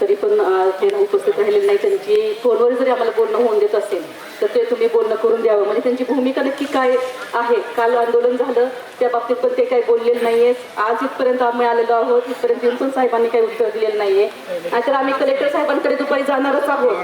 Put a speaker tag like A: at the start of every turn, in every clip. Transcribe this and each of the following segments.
A: तरी पण ते उपस्थित राहिलेले नाही त्यांची फोनवर जरी आम्हाला बोलणं होऊन देत असेल तर ते तुम्ही बोलणं करून द्यावं. म्हणजे त्यांची भूमिका नक्की काय आहे? काल आंदोलन झालं त्या बाबतीत पण ते काही बोललेले नाहीये. आज इथपर्यंत आम्ही आलेलो आहोत इथपर्यंत येऊन पण साहेबांनी काही उत्तर दिलेलं नाहीये. नाहीतर आम्ही कलेक्टर साहेबांकडे दुपारी जाणारच आहोत.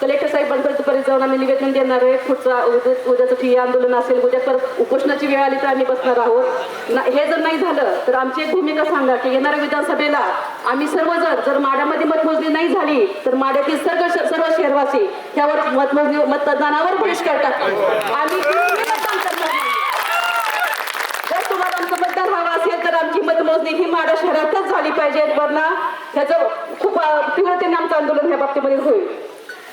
A: कलेक्टर साहेबांकडे दुपारी जाऊन आम्ही निवेदन देणार आहे. पुढचा उद्या उद्याचं ठिय्या आंदोलन असेल उद्या परत उपोषणाची वेळ आली तर आम्ही बसणार आहोत. ना- हे जर नाही झालं तर आमची एक भूमिका सांगा की येणाऱ्या विधानसभेला आम्ही सर्वजण जर माड्यामध्ये मतमोजणी नाही झाली तर माड्यातील सर्व सर्व शहरवासी त्यावर मतमोजणी मतदानावर बहिष्कार टाकतो आम्ही. जर तुम्हाला आमचं मतदान हवं असेल तर आमची मतमोजणी ही माडा शहरातच झाली पाहिजे वरना ह्याचं खूप तीव्रतेने आमचं आंदोलन ह्या बाबतीमध्ये होईल.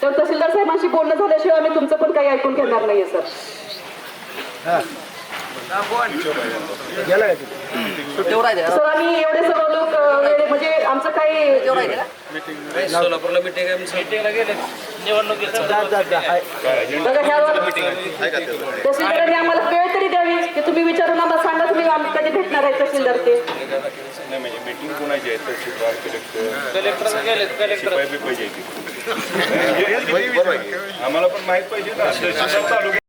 A: तर तहसीलदार साहेबांशी बोलणं झाल्याशिवाय आम्ही तुमचं पण काही ऐकून घेणार नाहीये सर. सर आम्ही एवढे सर्व लोक अं, वेळे- म्हणजे आमचं काही
B: सोलापूरला मिटिंग
A: तहसीलदारांनी आम्हाला वेळ तरी द्यावी की तुम्ही विचारून आम्हाला सांगा तुम्ही आम्ही कधी भेटणार आहे तहसीलदार ते
C: नाही म्हणजे मीटिंग कोणाची आहे? तहसीलदार कलेक्टर
B: कलेक्टर गेले कलेक्टर
C: शिपाई बी पाहिजे की. आम्हाला पण माहीत पाहिजे ना